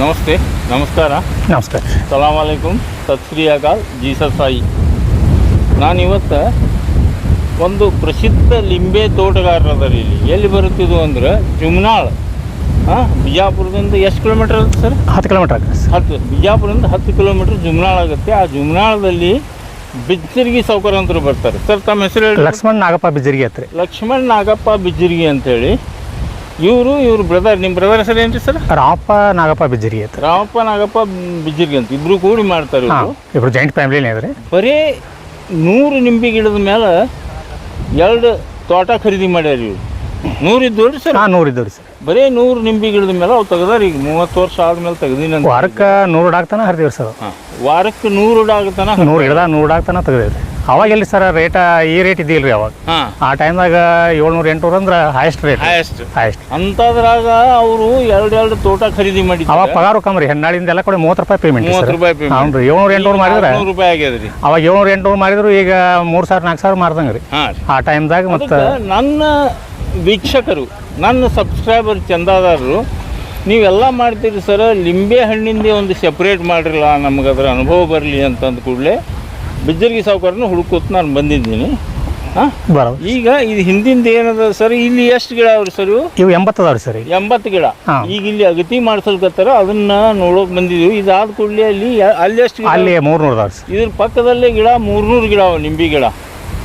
ನಮಸ್ತೆ ನಮಸ್ಕಾರ. ನಮಸ್ಕಾರ ಸಲಾಮ್ ಅಲೈಕುಮ್ ಸತ್ ಶ್ರೀ ಅಕಾಲ್ ಜೀಸಸ್ ಸಾಯಿ. ನಾನಿವತ್ತು ಒಂದು ಪ್ರಸಿದ್ಧ ಲಿಂಬೆ ತೋಟಗಾರರದಾರ ಇಲ್ಲಿ ಎಲ್ಲಿ ಬರುತ್ತಿದ್ದು ಅಂದ್ರೆ ಜುಮ್ನಾಳ್ ಹಾಂ ಬಿಜಾಪುರದಿಂದ ಎಷ್ಟು ಕಿಲೋಮೀಟರ್ ಆಗುತ್ತೆ ಸರ್? ಹತ್ತು ಕಿಲೋಮೀಟರ್ ಆಗುತ್ತೆ ಸರ್. ಹತ್ತು ಬಿಜಾಪುರದಿಂದ ಹತ್ತು ಕಿಲೋಮೀಟರ್ ಜುಮ್ನಾಳ್ ಆಗುತ್ತೆ. ಆ ಜುಮ್ನಾಳದಲ್ಲಿ ಬಿಜ್ಜಿರ್ಗಿ ಸೌಕರ್ಯ ಅಂತ ಬರ್ತಾರೆ. ಸರ್ ತಮ್ಮ ಹೆಸರು ಹೇಳಿ. ಲಕ್ಷ್ಮಣ್ ನಾಗಪ್ಪ ಬಿಜರ್ಗಿ ಹತ್ರ. ಲಕ್ಷ್ಮಣ್ ನಾಗಪ್ಪ ಬಿಜ್ಜರ್ಗಿ ಅಂತೇಳಿ. ಇವರು ಇವ್ರ ಬ್ರದರ್ ನಿಮ್ಮ ಬ್ರದರ್ ಹೆಸರು ಏನ್ರಿ ಸರ್ ರಾಮಪ್ಪ ನಾಗಪ್ಪ ಬಿಜಿರಿ ಅಂತ. ರಾಮಪ್ಪ ನಾಗಪ್ಪ ಬಿಜಿರಿ ಅಂತ. ಇಬ್ರು ಕೂಡಿ ಮಾಡ್ತಾರೆ ಇವರು. ಇಬ್ರು ಜಾಯಿಂಟ್ ಫ್ಯಾಮಿಲಿನೇ ಇದ್ರಿ ಬರೀ ನೂರು ನಿಂಬೆ ಗಿಡದ ಮೇಲೆ ಎರಡು ತೋಟ ಖರೀದಿ ಮಾಡ್ಯಾರ ಇವ್ರು. ನೂರು ಇದ್ದವ್ರಿ ಸರ್ ಹಾಂ ನೂರು ಇದ್ದವ್ರಿ ಸರ್ ಬರೀ ನೂರು ನಿಂಬೆ ಗಿಡದ ಮೇಲೆ ಅವು ತೆಗ್ದಾರ ಈಗ ಮೂವತ್ತು ವರ್ಷ ಆದ್ಮೇಲೆ ತೆಗ್ದಿನ ವಾರಕ್ಕೆ ನೂರು ಡಾಕ್ತಾನ ಹರಿದೇವ್ರಿ ಸರ್ ವಾರಕ್ಕೆ ನೂರು ಆಗತ್ತಾನ ನೂರು ಗಿಡದ ನೂರು ಡಾಕ್ತಾನ ತೆಗ್ದೇವ್ರಿ. ಅವಾಗ ಎಲ್ಲಿ ಸರ್ ರೇಟ ಈ ರೇಟ್ ಇದ್ದಿಲ್ಲ ರೀ ಅವಾಗ? ಹಾಂ. ಆ ಟೈಮ್ದಾಗ ಏಳ್ನೂರು ಎಂಟುನೂರು ಅಂದ್ರೆ ಹೈಯೆಸ್ಟ್ ರೇಟ್ ಹೈಯೆಸ್ಟ್ ಹೈಯೆಸ್ಟ್ ಅಂಥದ್ರಾಗ ಅವರು ಎರಡು ಎರಡು ತೋಟ ಖರೀದಿ ಅವಾಗ ಮಾಡಿದ್ದಾರೆ ಪಗಾರ ಕಮ್ಮಿ ರೀ ಹೆಣ್ಣಾಳಿಂದ ಎಲ್ಲ ಕೂಡ ಮೂವತ್ತು ರೂಪಾಯಿ ಪೇಮೆಂಟ್ ಮೂವತ್ತು ರೂಪಾಯಿ ಪೇಮೆಂಟ್ ಹ್ಞೂ ರೀ ಏಳ್ನೂರು ಎಂಟುನೂರು ಮಾಡಿದ್ರೆ ನೂರು ರೂಪಾಯಿ ಆಗ್ಯದ ರೀ ಅವಾಗ ಏಳ್ನೂರ ಎಂಟುನೂರು ಮಾಡಿದ್ರು ಈಗ ಮೂರು ಸಾವಿರ ನಾಲ್ಕು ಸಾವಿರ ಮಾರ್ದಂಗೆ ರೀ ಹಾಂ ರೀ. ಆ ಟೈಮ್ದಾಗ ಮತ್ತು ಅದಕ್ಕೆ ನನ್ನ ವೀಕ್ಷಕರು ನನ್ನ ಸಬ್ಸ್ಕ್ರೈಬರ್ ಚಂದಾದಾರರು ನೀವೆಲ್ಲ ಮಾಡ್ತೀರಿ ಸರ್ ಲಿಂಬೆ ಹಣ್ಣಿಂದ ಒಂದು ಸೆಪ್ರೇಟ್ ಮಾಡಿರಲ್ಲ ನಮ್ಗೆ ಅದರ ಅನುಭವ ಬರಲಿ ಅಂತಂದ ಕೂಡಲೇ ಬಿಜ್ಜರ್ಗಿ ಸಾವುಕಾರನ ಹುಡುಕೋತ್ ನಾನು ಬಂದಿದ್ದೀನಿ. ಹಾಂ? ಬರೋದು ಈಗ ಇದು ಹಿಂದಿಂದ ಏನದ ಸರ್ ಇಲ್ಲಿ ಎಷ್ಟು ಗಿಡ ಅವ್ರಿ ಸರ್ ಇವು? ಇವು ಎಂಬತ್ತು ಅದಾವ್ರಿ ಸರ್ ಈಗ ಎಂಬತ್ತು ಗಿಡ. ಹಾಂ. ಈಗ ಇಲ್ಲಿ ಅಗತಿ ಮಾಡ್ಸಲ್ಕತ್ತಾರ ಅದನ್ನ ನೋಡೋಕ್ ಬಂದಿದ್ದೀವಿ ಇದಾದ ಕೂಡಲೇ ಅಲ್ಲಿ ಯ- ಅಲ್ಲಿ ಎಷ್ಟು ಗಿಡ? ಅಲ್ಲಿ ಮೂರು ನೂರು ಅದಾವ್ರಿ ಸರ್. ಇದ್ರ ಪಕ್ಕದಲ್ಲೇ ಗಿಡ ಮೂರ್ನೂರು ಗಿಡ ಅವ ನಿಂಬೆ ಗಿಡ.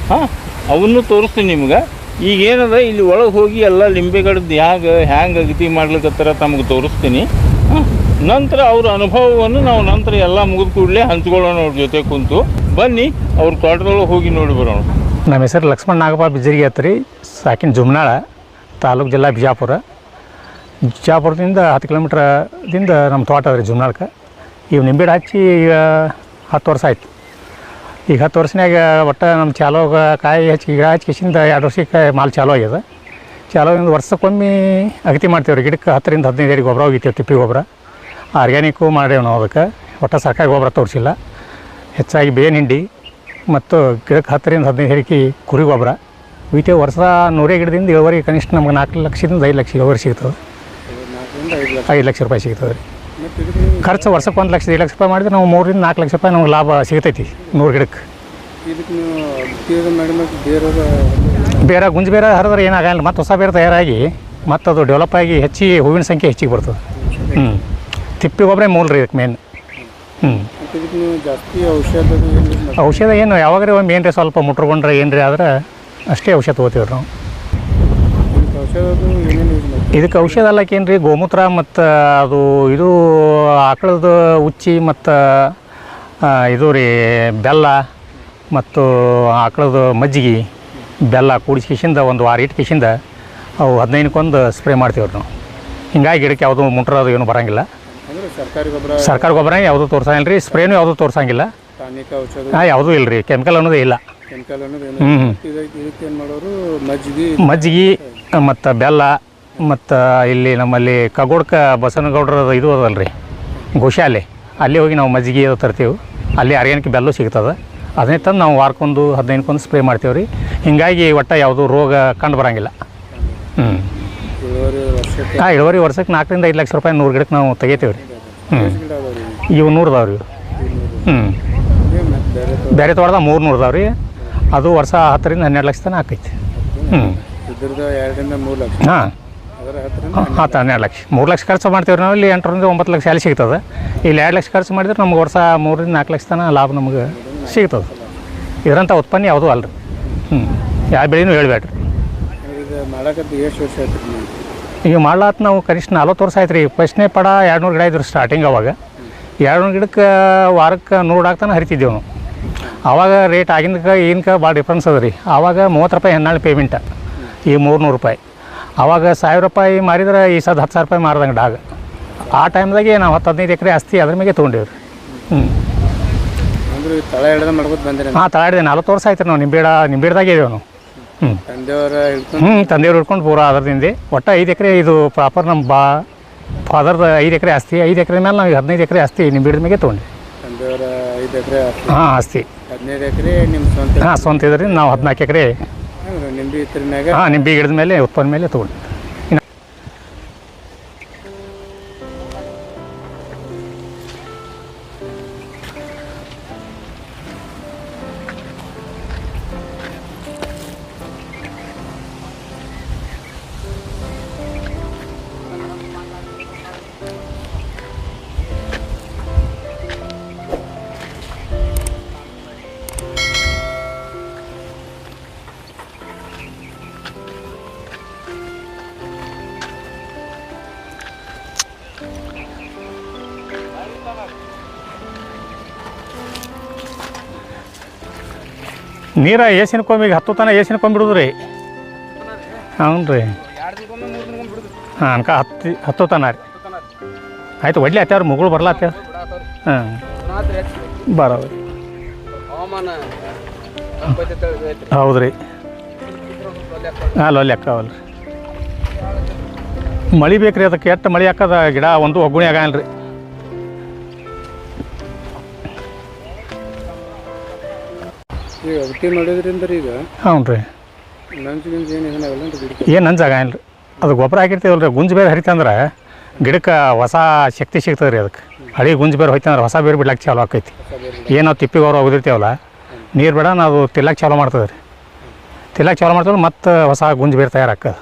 ಹಾಂ? ಅವನ್ನು ತೋರಿಸ್ತೀನಿ ನಿಮ್ಗೆ. ಈಗ ಏನದ ಇಲ್ಲಿ ಒಳಗೆ ಹೋಗಿ ಎಲ್ಲ ಲಿಂಬೆ ಗಿಡದ್ದು ಹ್ಯಾಂಗ ಹ್ಯಾಂಗೆ ಅಗತಿ ಮಾಡ್ಲಿಕ್ಕತ್ತಾರ ತಮಗೆ ತೋರಿಸ್ತೀನಿ. ಹಾಂ? ನಂತರ ಅವ್ರ ಅನುಭವವನ್ನು ನಾವು ನಂತರ ಎಲ್ಲ ಮುಗಿದ ಕೂಡಲೇ ಹಂಚ್ಕೊಳ್ಳೋಣ ಅವ್ರ ಜೊತೆ ಕುಂತು. ಬನ್ನಿ, ಅವ್ರ ತೋಟದೊಳಗೆ ಹೋಗಿ ನೋಡಿ ಬರೋಣ. ನಮ್ಮ ಹೆಸರು ಲಕ್ಷ್ಮಣ ನಾಗಪ್ಪ ಬಿಜರಿ ಹತ್ರಿ ಸಾಕಿನ ಜುಮ್ನಾಳ, ತಾಲೂಕು ಜಿಲ್ಲಾ ಬಿಜಾಪುರ. ಬಿಜಾಪುರದಿಂದ ಹತ್ತು ಕಿಲೋಮೀಟ್ರದಿಂದ ನಮ್ಮ ತೋಟ ಅದ ರೀ ಜುಮ್ನಾಳಕ್ಕೆ ಇವು ನಿಂಬೆ ಹಚ್ಚಿ ಈಗ ಹತ್ತು ವರ್ಷ ಆಯ್ತು. ಈಗ ಹತ್ತು ವರ್ಷನಾಗ ಒಟ್ಟು ನಮ್ಮ ಚಾಲೋ ಕಾಯಿ ಹಚ್ಚಿ, ಗಿಡ ಹಚ್ಕಿಸಿಂದ ಎರಡು ವರ್ಷಕ್ಕೆ ಮಾಲ್ ಚಾಲೋ ಆಗ್ಯದ. ಚಾಲೋ ವರ್ಷಕ್ಕೊಮ್ಮೆ ಅಗತಿ ಮಾಡ್ತೇವೆ ರೀ ಗಿಡಕ್ಕೆ ಹತ್ತರಿಂದ ಹದಿನೈದು ಅಡಿ ಗೊಬ್ಬರ ಹೋಗಿತ್ತೇವೆ, ತಿಪ್ಪಿ ಗೊಬ್ಬರ. ಆರ್ಗ್ಯಾನಿಕ್ಕು ಮಾಡೇವು ನಾವು ಅದಕ್ಕೆ. ಒಟ್ಟು ಸರ್ಕಾರಿ ಗೊಬ್ಬರ ತೋರಿಸಿಲ್ಲ. ಹೆಚ್ಚಾಗಿ ಬೇವಿನ ಹಿಂಡಿ ಮತ್ತು ಗಿಡಕ್ಕೆ ಹತ್ತರಿಂದ ಹದಿನೈದು ಹೇಳಿಕೆ ಕುರಿ ಗೊಬ್ಬರ. ಉಯ್ತೇವೆ ವರ್ಷ ನೂರೇ ಗಿಡದಿಂದ ಇಳುವರಿ ಕನಿಷ್ಠ ನಮ್ಗೆ ನಾಲ್ಕು ಲಕ್ಷದಿಂದ ಐದು ಲಕ್ಷ ಇಳುವರಿ ಸಿಗ್ತದೆ. ಐದು ಲಕ್ಷ ರೂಪಾಯಿ ಸಿಗ್ತದೆ ರೀ. ಖರ್ಚು ವರ್ಷಕ್ಕೆ ಒಂದು ಲಕ್ಷದ ಐದು ಲಕ್ಷ ರೂಪಾಯಿ ಮಾಡಿದ್ರೆ ನಾವು ಮೂರರಿಂದ ನಾಲ್ಕು ಲಕ್ಷ ರೂಪಾಯಿ ನಮ್ಗೆ ಲಾಭ ಸಿಗ್ತೈತಿ ನೂರು ಗಿಡಕ್ಕೆ. ಬೇರೆ ಗುಂಜು ಬೇರೆ ಹರಿದ್ರೆ ಏನಾಗಲ್ಲ ಮತ್ತು ಹೊಸ ಬೇರೆ ತಯಾರಾಗಿ ಮತ್ತು ಅದು ಡೆವಲಪ್ ಆಗಿ ಹೆಚ್ಚಿ ಹೂವಿನ ಸಂಖ್ಯೆ ಹೆಚ್ಚಿಗೆ ಬರ್ತದೆ. ಹ್ಞೂ ತಿಪ್ಪಿ ಗೊಬ್ಬರ ಮೂಲ ರೀ ಇದಕ್ಕೆ ಮೇನ್ ಹ್ಞೂ ಇದಕ್ಕೆ ನೀವು ಜಾಸ್ತಿ ಔಷಧ ಏನು ಯಾವಾಗ ಒಂದು ಔಷಧ ಏನು ಯಾವಾಗ್ರಿ ಒಮ್ಮೆ ಏನ್ರಿ ಸ್ವಲ್ಪ ಮುಟ್ರಗೊಂಡ್ರೆ ಏನು ರೀ ಆದ್ರೆ ಅಷ್ಟೇ ಔಷಧ ತಗೋತೀವಿ ನಾವು. ಇದಕ್ಕೆ ಔಷಧ ಅದು ಏನೇನು ಯೂಸ್ ಮಾಡ್ತೀವಿ ಇದಕ್ಕೆ ಔಷಧ ಅಲ್ಲಕ್ಕೆ ಏನು ರೀ ಗೋಮೂತ್ರ ಮತ್ತು ಅದು ಇದು ಆಕಳದ ಉಚ್ಚಿ ಮತ್ತು ಇದು ರೀ ಬೆಲ್ಲ ಮತ್ತು ಆಕಳದ ಮಜ್ಜಿಗೆ ಬೆಲ್ಲ ಕೂಡಿಸ್ಕಿಸಿಂದ ಒಂದು ವಾರ ಇಟ್ಕಿಸಿಂದ ಅವು ಹದಿನೈದಕ್ಕೊಂದು ಸ್ಪ್ರೇ ಮಾಡ್ತೀವಿ ನಾವು. ಹಿಂಗಾಗಿ ಗಿಡಕ್ಕೆ ಯಾವುದು ಮುಟ್ರೋದು ಏನು ಬರೋಂಗಿಲ್ಲ. ಸರ್ಕಾರಿ ಗೊಬ್ಬರ ಯಾವುದೂ ತೋರ್ಸಂಗಿಲ್ಲ ರೀ ಸ್ಪ್ರೇನೂ ಯಾವುದೂ ತೋರ್ಸಂಗಿಲ್ಲ. ಹಾಂ ಯಾವುದೂ ಇಲ್ಲ. ರೀ ಕೆಮಿಕಲ್ ಅನ್ನೋದೇ ಇಲ್ಲ. ಮಜ್ಜಿಗೆ ಮತ್ತು ಬೆಲ್ಲ ಮತ್ತು ಇಲ್ಲಿ ನಮ್ಮಲ್ಲಿ ಕಗೋಡ್ಕ ಬಸನಗೌಡ್ರ ಇದು ಅದಲ್ರಿ ಗೋಶಾಲೆ. ಅಲ್ಲಿ ಹೋಗಿ ನಾವು ಮಜ್ಜಿಗೆ ಅದು ತರ್ತೀವಿ. ಅಲ್ಲಿ ಆರ್ಗ್ಯಾನಿಕ್ ಬೆಲ್ಲು ಸಿಗ್ತದೆ. ಅದನ್ನೇ ತಂದು ನಾವು ವಾರಕ್ಕೊಂದು ಹದಿನೈದಕ್ಕೊಂದು ಸ್ಪ್ರೇ ಮಾಡ್ತೀವಿ ರೀ ಹಿಂಗಾಗಿ ಒಟ್ಟು ಯಾವುದೂ ರೋಗ ಕಂಡು ಬರೋಂಗಿಲ್ಲ. ಹ್ಞೂ ವರ್ಷಕ್ಕೆ? ಹಾಂ ಇಳುವರಿ ವರ್ಷಕ್ಕೆ ನಾಲ್ಕರಿಂದ ಐದು ಲಕ್ಷ ರೂಪಾಯಿ ನೂರು ಗಿಡಕ್ಕೆ ನಾವು ತೆಗಿತೀವಿ ರೀ. ಹ್ಞೂ ರೀ ಇವು ನೂರು ಇದಾವೆ ರೀ. ಹ್ಞೂ ಬೇರೆ ತೋಟದ ಮೂರು ನೂರು ಇದಾವೆ ರೀ. ಅದು ವರ್ಷ ಹತ್ತರಿಂದ ಹನ್ನೆರಡು ಲಕ್ಷ ತನಕ ಆಕೈತಿ. ಹ್ಞೂ ಇದ್ರದ್ದು ಎರಡರಿಂದ ಮೂರು ಲಕ್ಷ. ಹಾಂ. ಹತ್ತು ಹನ್ನೆರಡು ಲಕ್ಷ. ಮೂರು ಲಕ್ಷ ಖರ್ಚು ಮಾಡ್ತೀವಿ ನಾವು. ಇಲ್ಲಿ ಎಂಟರಿಂದ ಒಂಬತ್ತು ಲಕ್ಷ ಅಲ್ಲಿ ಸಿಗ್ತದೆ. ಇಲ್ಲಿ ಎರಡು ಲಕ್ಷ ಖರ್ಚು ಮಾಡಿದ್ರೆ ನಮ್ಗೆ ವರ್ಷ ಮೂರರಿಂದ ನಾಲ್ಕು ಲಕ್ಷ ತನಕ ಲಾಭ ನಮ್ಗೆ ಸಿಗ್ತದೆ. ಇದರಂಥ ಉತ್ಪನ್ನ ಯಾವುದೂ ಅಲ್ರಿ. ಹ್ಞೂ ಯಾವ ಬೆಳೆನೂ ಹೇಳ್ಬೇಡ್ರಿ ಮಾಡಕ್ಕೆ ಎಷ್ಟು ವರ್ಷ ಆಯ್ತು ರೀ ಈಗ ಮಾಡ್ಲಾತ್ ನಾವು ಕನಿಷ್ಠ ನಲ್ವತ್ತು ವರ್ಷ ಆಯ್ತು ರೀ ಫಸ್ಟ್ನೇ ಪಡ ಎರಡು ನೂರು ಗಿಡ ಇದ್ರು ಸ್ಟಾರ್ಟಿಂಗ್ ಅವಾಗ. ಎರಡು ನೂರು ಗಿಡಕ್ಕೆ ವಾರಕ್ಕೆ ನೂರು ಹಾಕ್ತಾನೆ ಹರಿತಿದ್ದೆವು ನಾವು. ಆವಾಗ ರೇಟ್ ಆಗಿನಕ ಏನ್ಕ ಭಾಳ ಡಿಫ್ರೆನ್ಸ್ ಅದ ರೀ. ಆವಾಗ ಮೂವತ್ತು ರೂಪಾಯಿ ಹೆಣ್ಣಾಳು ಪೇಮೆಂಟ್ ಈಗ ಮೂರ್ನೂರು ರೂಪಾಯಿ. ಆವಾಗ ಸಾವಿರ ರೂಪಾಯಿ ಮಾರಿದ್ರೆ ಈ ಸದ್ ಹತ್ತು ಸಾವಿರ ರೂಪಾಯಿ ಮಾರ್ದಂಗೆ ಡಾಗ. ಆ ಟೈಮ್ದಾಗೆ ನಾವು ಹತ್ತು ಹದಿನೈದು ಎಕರೆ ಆಸ್ತಿ ಅದ್ರ ಮೇಲೆ ತೊಗೊಂಡೇವ್ರಿ. ಹ್ಞೂ ಹಾಂ ತಳ ಹಿಡ್ದೆ ನಲ್ವತ್ತು ವರ್ಷ ಆಯ್ತು ನಾವು. ನಿಂಬೇಡ ನಿಂಬೇಡ್ದಾಗೆ ಇದೇವೆ ನಾವು. ಹ್ಞೂ ತಂದೆಯವರ ಹಿಡ್ಕೊಂಡು ಪೂರ ಅದರದಿಂದ ಒಟ್ಟು ಐದು ಎಕರೆ ಇದು ಪ್ರಾಪರ್ ನಮ್ಮ ಬಾ ಫಾದರ್ದು ಐದು ಎಕರೆ ಆಸ್ತಿ ಐದು ಎಕರೆ ಮೇಲೆ ನಾವು ಹದಿನೈದು ಎಕರೆ ಆಸ್ತಿ ನಿಂಬಿಡ ಮೇಲೆ ತೊಗೊಂಡು ತಂದೆಯವರ ಐದು ಎಕರೆ ಹಾಂ ಆಸ್ತಿ. ಹದಿನೈದು ಎಕರೆ ನಿಮ್ಮ ಸ್ವಂತ ಹಾಂ ಸ್ವಂತ ಇದ್ರಿಂದ ನಾವು ಹದಿನಾಲ್ಕು ಎಕರೆ ಹಾಂ ನಿಂಬೆ ಗಿಡದ ಮೇಲೆ ಉತ್ಪನ್ನ ಮೇಲೆ ತೊಗೊಂಡು ನೀರ ಏಸಿನ ಕೊಂಬಿಗೆ ಹತ್ತು ತನ ಏಸಿನ ಕೊಂಬಿ ರೀ ಹ್ಞೂ ರೀ ಹಾಂ, ಅನ್ಕ ಹತ್ತು ಹತ್ತು ತನ ರೀ. ಆಯ್ತು, ಒಡ್ಲಿ ಆತ್ಯಾವ್ರಿ, ಮುಗಳು ಬರ್ಲಾತ್ಯ ಹಾಂ. ಬರೋದು ಹೌದು ರೀ ಹಾಂ ಲೆಕ್ಕ ರೀ. ಮಳೆ ಬೇಕು ರೀ ಅದಕ್ಕೆ ಎಷ್ಟು ಮಳೆ ಹಾಕದ? ಗಿಡ ಒಂದು ಒಗ್ಗುಣಿ ಆಗಲ್ಲ ರೀ ಈಗ ಅಗತಿ ಮಾಡೋದ್ರಿಂದ ರೀ ಈಗ. ಹ್ಞೂ ರೀ. ನಂಜು ಗಿಂಜು ಏನು ಏನಾಗಲ್ಲ ಅಂತ ಗಿಡಕ್ಕೆ ಏನು ನಂಜಾಗ ರೀ? ಅದು ಗೊಬ್ಬರ ಹಾಕಿರ್ತೀವಲ್ಲ ರೀ ಗುಂಜು ಬೇರೆ ಹರಿತಂದ್ರೆ ಗಿಡಕ್ಕೆ ಹೊಸ ಶಕ್ತಿ ಸಿಗ್ತದೆ ರೀ ಅದಕ್ಕೆ. ಹಳಿ ಗುಂಜು ಬೇರೆ ಹೋಯ್ತಂದ್ರೆ ಹೊಸ ಬೇರೆ ಬಿಡ್ಲಕ್ಕೆ ಚಾಲು ಆಕೈತಿ. ಏನು ನಾವು ತಿಪ್ಪಿಗೆ ಅವ್ರು ಹೋಗಿರ್ತೀವಲ್ಲ ನೀರು ಬೇಡ ನಾವು ತಿಲ್ಲಕ್ಕೆ ಚಾಲು ಮಾಡ್ತದೆ ರೀ. ತಿಲ್ಲಕ್ಕೆ ಚಾಲು ಮಾಡ್ತೇವೆ ಮತ್ತು ಹೊಸ ಗುಂಜು ಬೇರೆ ತಯಾರಾಗ್ತದೆ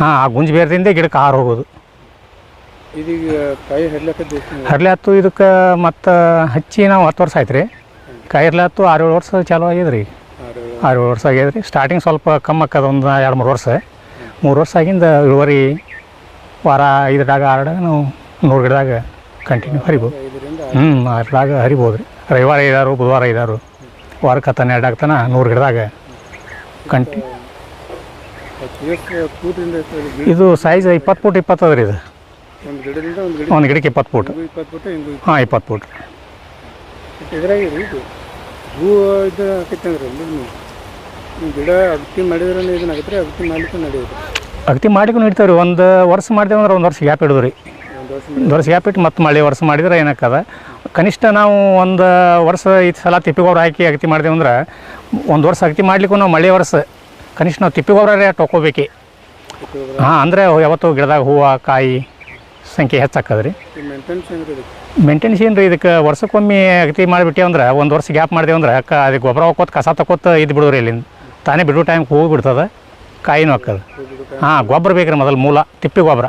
ಹಾಂ ಆ ಗುಂಜು ಬೇರೆದಿಂದ ಗಿಡಕ್ಕೆ ಆರು ಹೋಗೋದು. ಇದೀಗ ಕಾಯಿ ಹಡ್ಲಕ್ಕದ್ದು ಹರ್ಲೆ ಹತ್ತು ಇದಕ್ಕೆ ಮತ್ತು ಹಚ್ಚಿ ನಾವು ಹತ್ತು ವರ್ಷ ಆಯ್ತು ರೀ. ಕಾಯಿರ್ಲೆ ಹತ್ತು ಆರು ಏಳು ವರ್ಷ ಚಾಲು ಆಗ್ಯದ ರೀ ಆರು ಏಳು ವರ್ಷ ಆಗ್ಯದ ರೀ ಸ್ಟಾರ್ಟಿಂಗ್ ಸ್ವಲ್ಪ ಕಮ್ಮಿ ಆಕ್ಕದ ಒಂದು ಎರಡು ಮೂರು ವರ್ಷ. ಮೂರು ವರ್ಷ ಆಗಿಂದ ಇಳುವರಿ ವಾರ ಐದು ಡಾಗ ಆರು ಡಾಗ ನಾವು ನೂರು ಗಿಡದಾಗ ಕಂಟಿನ್ಯೂ ಹರಿಬೋದು. ಹ್ಞೂ ಆರು. ಡಾಗ ಹರಿಬೋದು ರೀ ರವಿವಾರ ಐದಾರು ಬುಧವಾರ ಐದಾರು. ವಾರಕ್ಕೆ ಹತ್ತನ ಎರಡು ಆಗ್ತಾನೆ ನೂರು ಗಿಡದಾಗ ಕಂಟಿ ಇದು ಸೈಜ್ ಇಪ್ಪತ್ತು ಫೂಟ್ ಇಪ್ಪತ್ತು ಅದ ರೀ ಇದು. ಒಂದು ಗಿಡಕ್ಕೆ ಇಪ್ಪತ್ತು ಫೂಟ್ ಹಾಂ ಇಪ್ಪತ್ತು ಫೂಟ್ ಹೂ ಇದು ಆಕೈತೆ ಅಂದ್ರೆ ಗಿಡ ಅಗತಿ ಮಾಡಿದ್ರೆ ಇದನ್ನ ಆಗತ್ತೆ ಅಗತಿ ಮಾಡ್ಲಿಕ್ಕೆ ನಡೆಯುತ್ತೆ. ಅಗತಿ ಮಾಡಿಗೂ ಇಡ್ತೇವೆ ರೀ. ಒಂದು ವರ್ಷ ಮಾಡಿದೆ ಅಂದ್ರೆ ಒಂದು ವರ್ಷ ಗ್ಯಾಪ್ ಇಡೋದು ರೀ. ಒಂದು ವರ್ಷ ಗ್ಯಾಪ್ ಇಟ್ಟು ಮತ್ತೆ ಮಳೆ ವರ್ಷ ಮಾಡಿದ್ರೆ ಏನಕ್ಕದ ಕನಿಷ್ಠ ನಾವು ಒಂದು ವರ್ಷ ಈ ಸಲ ತಿಪ್ಪಿ ಗೊಬ್ಬರ ಹಾಕಿ ಅಗತಿ ಮಾಡಿದೆವು ಅಂದ್ರೆ ಒಂದು ವರ್ಷ ಅಗತಿ ಮಾಡ್ಲಿಕ್ಕೂ ನಾವು ಮಳೆ ವರ್ಷ ಕನಿಷ್ಠ ನಾವು ತಿಪ್ಪಿ ಗೊಬ್ಬರ ಟೊಕೋಬೇಕಿ ಹಾಂ ಅಂದರೆ ಯಾವತ್ತು ಗಿಡದಾಗ ಹೂವು ಕಾಯಿ ಸಂಖ್ಯೆ ಹೆಚ್ಚಾಕದ ರೀ. ಮೇಂಟೆನ್ಸ್ ಹೆಂಗೆ ಇದಕ್ಕೆ? ಏನು ರೀ ಇದಕ್ಕೆ ವರ್ಷಕ್ಕೊಮ್ಮೆ ಅಗತಿ ಮಾಡಿಬಿಟ್ಟೆ ಅಂದ್ರೆ ಒಂದು ವರ್ಷ ಗ್ಯಾಪ್ ಮಾಡಿದೆ ಅಂದ್ರೆ ಕ ಅದಕ್ಕೆ ಗೊಬ್ಬರ ಹಾಕೋತ್ ಕಸ ತಕೋತ ಇದು ಬಿಡೋರಿ ಇಲ್ಲಿಂದ. ತಾನೇ ಬಿಡೋ ಟೈಮ್ಗೆ ಹೂವು ಬಿಡ್ತದೆ ಕಾಯಿನೂ ಹಾಕದ. ಹಾಂ ಗೊಬ್ಬರ ಬೇಕು ರೀ ಮೊದಲು ಮೂಲ ತಿಪ್ಪಿ ಗೊಬ್ಬರ.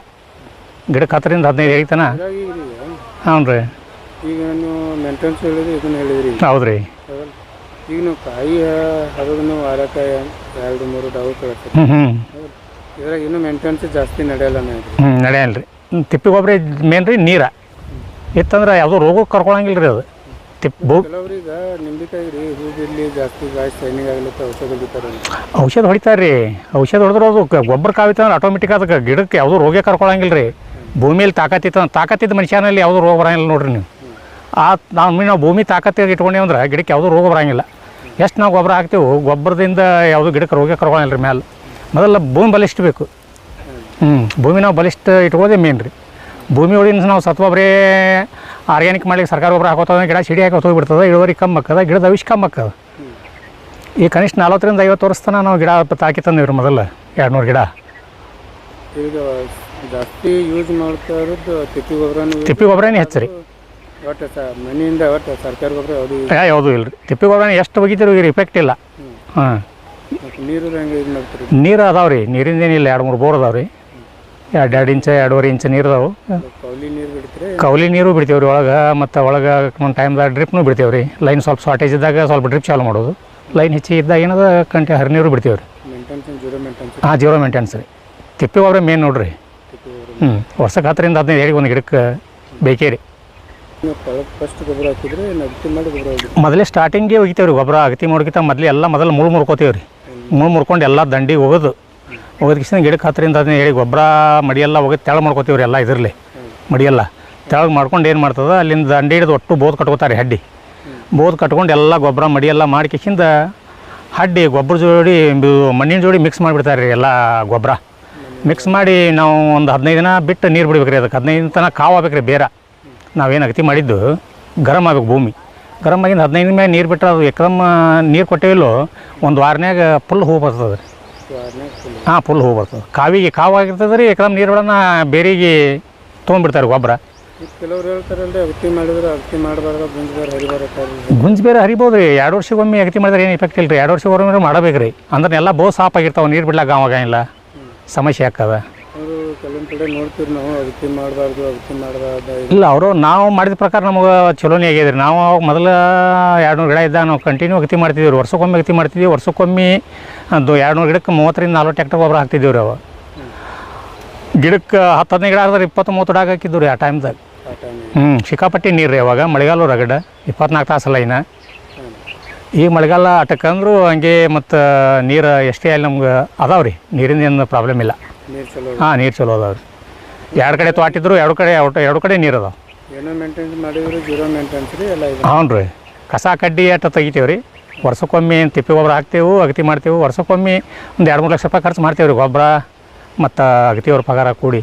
ಗಿಡಕ್ಕೆ ಹತ್ತರಿಂದ ಹದಿನೈದು ಹೇಳ್ತಾನ ಹ್ಞೂ ರೀ ಈಗ ನೀವು ಮೇಂಟೆನ್ಸ್ ಹೇಳಿದ್ರಿ ಇದನ್ನ ಹೇಳಿದ್ರಿ ಹೌದು ರೀ? ಈಗ ನೀವು ಕಾಯಿ ಹರಿದು ವಾರಕ್ಕೆ ಎರಡು ಮೂರು ಡಾವು ಹ್ಞೂ ಇದ್ರಾಗ ಇನ್ನೂ ಮೇಂಟೆನ್ಸ್ ಜಾಸ್ತಿ ನಡೆಯಲ್ಲ ಹ್ಞೂ ನಡೆಯಲ್ಲ ರೀ ತಿಪ್ಪಿ ಗೊಬ್ಬರ ಮೇನ್ ರೀ ನೀರ. ಇತ್ತಂದ್ರೆ ಯಾವುದೋ ರೋಗ ಕರ್ಕೊಳಂಗಿಲ್ಲ ರೀ ಅದು. ತಿಪ್ ಬೋ ಕೆಲವ್ರೀಗ ನಿಂಬೆಕಾಯಿ ರೀ ಹೂ ಬಿಡ್ಲಿ ಜಾಸ್ತಿ ಗಾಯ ಸೈನಿಂಗ್ ಆಗ್ಲಿಕ್ಕೆ ಔಷಧ ಹೊಡಿತಾರೆ ಔಷಧ ಹೊಡಿತಾರೆ ರೀ ಔಷಧ ಹೊಡೆದ್ರೆ ಅದು ಗೊಬ್ಬರ ಕಾವಿತ್ತಂದ್ರೆ ಆಟೋಮೆಟಿಕ್ ಅದಕ್ಕೆ ಗಿಡಕ್ಕೆ ಯಾವುದೋ ರೋಗ ಕರ್ಕೊಳಂಗಿಲ್ಲ ರೀ ಭೂಮಿಯಲ್ಲಿ ತಾಕತ್ತಿತ್ತು ತಾಕತ್ತಿದ್ದ ಮನುಷ್ಯನಲ್ಲಿ ಯಾವುದೋ ರೋಗ ಬರಂಗಿಲ್ಲ ನೋಡ್ರಿ ನೀವು. ಆ ನಾವು ನಾವು ಭೂಮಿ ತಾಕತ್ತಿಗೆ ಇಟ್ಕೊಂಡೇವು ಅಂದ್ರೆ ಗಿಡಕ್ಕೆ ಯಾವುದೋ ರೋಗ ಬರಂಗಿಲ್ಲ. ಎಷ್ಟು ನಾವು ಗೊಬ್ಬರ ಹಾಕ್ತೀವೋ ಗೊಬ್ಬರದಿಂದ ಯಾವುದೋ ಗಿಡಕ್ಕೆ ರೋಗ ಕರ್ಕೊಳಂಗಿಲ್ಲ ರೀ ಮ್ಯಾಲೆ. ಮೊದಲ ಭೂಮಿ ಬಲಿಷ್ಠ ಬೇಕು ಹ್ಞೂ ಭೂಮಿ ನಾವು ಬಲಿಷ್ಠ ಇಟ್ಕೊಳ್ಳೋದೇ ಮೇನ್ ರೀ. ಭೂಮಿ ಒಳಗಿನ ನಾವು ಸತ್ವ ಬರೇ ಆರ್ಗ್ಯಾನಿಕ್ ಮಾಡ್ಲಿಕ್ಕೆ ಸರ್ಕಾರ ಒಬ್ಬರು ಹಾಕೋತದ ಗಿಡ ಸಿಡಿ ಹಾಕೋತ ಹೋಗ್ಬಿಡ್ತದೆ ಇಳುವರಿ ಕಮ್ಮಿ ಹಾಕದ ಗಿಡದ ಅವಿಷ್ ಕಮ್ಮಿ ಹಾಕದ ಈ ಕನಿಷ್ಠ ನಲ್ವತ್ತರಿಂದ ಐವತ್ತು ವರ್ಷ ತನಕ ನಾವು ಗಿಡ ತಾಕಿ ತಂದೇವ್ರಿ ಮೊದಲು ಎರಡು ನೂರು ಗಿಡ. ಈಗ ಜಾಸ್ತಿ ಯೂಸ್ ಮಾಡ್ತಾ ಇರೋದು ತಿಪ್ಪಿ ಗೊಬ್ಬರನು ತಿಪ್ಪಿ ಗೊಬ್ಬರನೇ ಹೆಚ್ಚು ರೀ. ಒಟ್ಟು ಮನೆಯಿಂದ ಒಟ್ಟು ಸರ್ಕಾರ ಗೊಬ್ಬರ ಅದು ಯಾ ಯಾವುದೂ ಇಲ್ಲ ರೀ ತಿಪ್ಪಿ ಗೊಬ್ಬರನೇ ಎಷ್ಟು ಒಗಿತೀರಿ ಈಗ ಇಫೆಕ್ಟ್ ಇಲ್ಲ. ಹಾಂ ನೀರು ಹೆಂಗೆ ಇದು ಮಾಡ್ತೀರಿ? ನೀರು ಅದಾವೆ ರೀ ನೀರಿಂದ ಏನಿಲ್ಲ ಎರಡು ಮೂರು ಬೋರ್ ಅದಾವೆ ರೀ ಎರಡು ಎರಡು ಇಂಚ ಎರಡೂವರೆ ಇಂಚ ನೀರು ಅದಾವು ಕೌಲಿ ನೀರು ಬಿಡ್ತೇವೆ ರೀ ಒಳಗೆ ಮತ್ತು ಒಳಗೆ ಒಂದು ಟೈಮ್ದಾಗ ಡ್ರಿಪ್ನು ಬಿಡ್ತೀವಿ ರೀ. ಲೈನ್ ಸ್ವಲ್ಪ ಶಾರ್ಟೇಜ್ ಇದ್ದಾಗ ಸ್ವಲ್ಪ ಡ್ರಿಪ್ ಚಾಲು ಮಾಡೋದು. ಲೈನ್ ಹೆಚ್ಚಿ ಇದ್ದಾಗ ಏನದ ಕಂಟೆ ಹರಿ ನೀರು ಬಿಡ್ತೀವಿ ರೀ. ಹಾಂ ಜೀರೋ ಮೇಂಟೆನ್ಸ್ ರೀ. ತಿಪ್ಪೆ ಒಬ್ಬರೇ ಮೇನ್ ನೋಡ್ರಿ ಹ್ಞೂ ವರ್ಷಕ್ಕೆ ಹತ್ತರಿಂದ ಹದಿನೈದು ಹೇಳಿ ಒಂದು ಗಿಡಕ್ಕೆ ಬೇಕೇ ರೀ. ಮೊದಲೇ ಸ್ಟಾರ್ಟಿಂಗೇ ಒಗಿತೇವೆ ರೀ ಗೊಬ್ಬರ ಅಗತಿ ಮಾಡ್ಕಿತ ಮೊದಲೇ ಎಲ್ಲ ಮೊದಲು ಮುಳು ಮುರ್ಕೋತೀವಿ ರೀ ಮುಳು ಮುರ್ಕೊಂಡು ಎಲ್ಲ ದಂಡಿಗೆ ಹೋಗೋದು ಹೋಗೋದಕ್ಕೆ ಗಿಡಕ್ಕೆ ಹತ್ತರಿಂದ ಅದನ್ನ ಹೇಳಿ ಗೊಬ್ಬರ ಮಡಿಯೆಲ್ಲ ಹೋಗಿ ತೆಳ ಮಾಡ್ಕೋತೀವಿ ರೀ ಎಲ್ಲ ಇದರಲ್ಲಿ. ಮಡಿಯೆಲ್ಲ. ತೆಳಗೆ ಮಾಡ್ಕೊಂಡು ಏನು ಮಾಡ್ತದೆ? ಅಲ್ಲಿಂದ ದಂಡೆ ಹಿಡಿದು ಒಟ್ಟು ಬೋದ್ ಕಟ್ಕೋತಾರೆ ಹಡ್ಡಿ. ಬೋದ್ ಕಟ್ಕೊಂಡು ಎಲ್ಲ ಗೊಬ್ಬರ ಮಡಿಯೆಲ್ಲ ಮಾಡ್ಕಿಂದ ಹಡ್ಡಿ, ಗೊಬ್ಬರ ಜೋಡಿ ಮಣ್ಣಿನ ಜೋಡಿ ಮಿಕ್ಸ್ ಮಾಡಿಬಿಡ್ತಾರೆ ರೀ ಎಲ್ಲ ಗೊಬ್ಬರ. ಮಿಕ್ಸ್ ಮಾಡಿ ನಾವು ಒಂದು ಹದಿನೈದು ದಿನ ಬಿಟ್ಟು ನೀರು ಬಿಡ್ಬೇಕು ರೀ ಅದಕ್ಕೆ. ಹದಿನೈದು ತನಕ ಕಾವು ಆಗ್ಬೇಕು ರೀ ಬೇರೆ. ನಾವೇನು ಅಗತಿ ಮಾಡಿದ್ದು? ಗರಮ್ ಆಗ್ಬೇಕು ಭೂಮಿ. ಗರಮ್ ಆಗಿಂದ ಹದಿನೈದು ದಿನ ಮೇಲೆ ನೀರು ಬಿಟ್ಟರೆ ಅದು ಎಕ್ದಮ್ ನೀರು ಕೊಟ್ಟೇವಿಲ್ಲೋ ಒಂದು ವಾರನ್ಯಾಗ ಫುಲ್ ಹೂ ಬರ್ತದೆ ರೀ ಹಾಂ ಫುಲ್ ಹೂ ಬರ್ತದೆ. ಕಾವಿಗೆ ಕಾವು ಆಗಿರ್ತದೆ ರೀ ನೀರು ನೀರುಗಳನ್ನ ಬೇರೆಗೆ ತೊಗೊಂಡ್ಬಿಡ್ತಾರೆ ಗೊಬ್ಬರ. ಕೆಲವ್ರು ಹೇಳ್ತಾರಲ್ರಿ ಅಗತಿ ಮಾಡಿದ್ರೆ ಅಗತಿ ಮಾಡಬಾರ್ದು ಗುಂಜ್ಬಾರ ಹರಿಬಾರ ಗುಂಜ್ ಬೇರೆ ಹರಿಬೋದು ರೀ ಎರಡು ವರ್ಷಕ್ಕೊಮ್ಮೆ ಅಗತಿ ಮಾಡಿದ್ರೆ ಏನು ಇಫೆಕ್ಟ್ ಇಲ್ಲ ರೀ ಎರಡು ವರ್ಷಕ್ಕೊಮ್ಮೆ ಮಾಡಬೇಕು ರೀ ಅಂದ್ರೆ ಎಲ್ಲ ಬಹು ಸಾಫ್ ಆಗಿರ್ತಾವೆ ನೀರು ಬಿಡ್ಲಾಕ ಅವಾಗ ಇಲ್ಲ ಸಮಸ್ಯೆ ಆಗ್ತದೆ. ಅವರು ಕೆಲವೊಂದು ಕಡೆ ನೋಡ್ತೀವಿ ನಾವು ಅಗತಿ ಮಾಡಬಾರ್ದು ಅಗತಿ ಮಾಡಬಾರ್ದು ಇಲ್ಲ ಅವರು ನಾವು ಮಾಡಿದ ಪ್ರಕಾರ ನಮಗೆ ಚಲೋನೇ ಆಗ್ಯದ ರೀ ನಾವು ಅವಾಗ ಮೊದಲು ಎರಡು ನೂರು ಗಿಡ ಇದ್ದಾಗ ನಾವು ಕಂಟಿನ್ಯೂ ಅಗತಿ ಮಾಡ್ತಿದ್ದೀವಿ ವರ್ಷಕ್ಕೊಮ್ಮೆ ಅಗತಿ ಮಾಡ್ತಿದ್ವಿ. ವರ್ಷಕ್ಕೊಮ್ಮೆ ಅದು ಎರಡು ನೂರು ಗಿಡಕ್ಕೆ ಮೂವತ್ತರಿಂದ ನಲ್ವತ್ತು ಟ್ಯಾಕ್ಟರ್ ಗೊಬ್ಬರ ಹಾಕ್ತಿದ್ದೀವಿ ರೀ ಅವ ಗಿಡಕ್ಕೆ ಹತ್ತು ಹದಿನೈದು ಗಿಡ ಆದ್ರೆ ಇಪ್ಪತ್ತು ಮೂವತ್ತು ಡಾಗ ಹಾಕಿದ್ದು ರೀ ಆ ಟೈಮ್ದಾಗ ಟೈಮ್ ಹ್ಞೂ ಸಿಕ್ಕಾಪಟ್ಟಿ ನೀರು ರೀ ಅವಾಗ ಮಳೆಗಾಲ ರಗಡ ಇಪ್ಪತ್ನಾಲ್ಕು ತಾಸಲ್ಲ ಇನ್ನು. ಈಗ ಮಳೆಗಾಲ ಅಟಕಂದ್ರು ಹಂಗೆ ಮತ್ತು ನೀರು ಎಷ್ಟೇ ಅಲ್ಲಿ ನಮ್ಗೆ ಅದಾವೆ ರೀ ನೀರಿಂದ ಏನು ಪ್ರಾಬ್ಲಮ್ ಇಲ್ಲ. ನೀರು ಚಲೋ ಹಾಂ ನೀರು ಚಲೋ ಅದಾವ ರೀ ಎರಡು ಕಡೆ ತೋಟಿದ್ರು ಎರಡು ಕಡೆ ಎರಡು ಕಡೆ ನೀರು ಅದಾವ. ಏನೋ ಮೇಂಟೆನ್ಸ್ ಮಾಡಿದ್ರೆ ಜೀರೋ ಮೇಂಟೆನ್ಸ್ ರೀ ಎಲ್ಲ ಇದು. ಹ್ಞೂ ರೀ ಕಸ ಕಡ್ಡಿ ಅಟ್ಟ ತೆಗಿತೀವಿ ರೀ ವರ್ಷಕ್ಕೊಮ್ಮೆ ತಿಪ್ಪಿ ಗೊಬ್ಬರ ಹಾಕ್ತೇವೆ ಅಗತಿ ಮಾಡ್ತೇವೆ ವರ್ಷಕ್ಕೊಮ್ಮೆ ಒಂದು ಎರಡು ಮೂರು ಲಕ್ಷ ರೂಪಾಯಿ ಖರ್ಚು ಮಾಡ್ತೇವೆ ರೀ ಗೊಬ್ಬರ ಮತ್ತು ಅಗತಿಯವ್ರ ಪಗಾರ ಕೂಡಿ.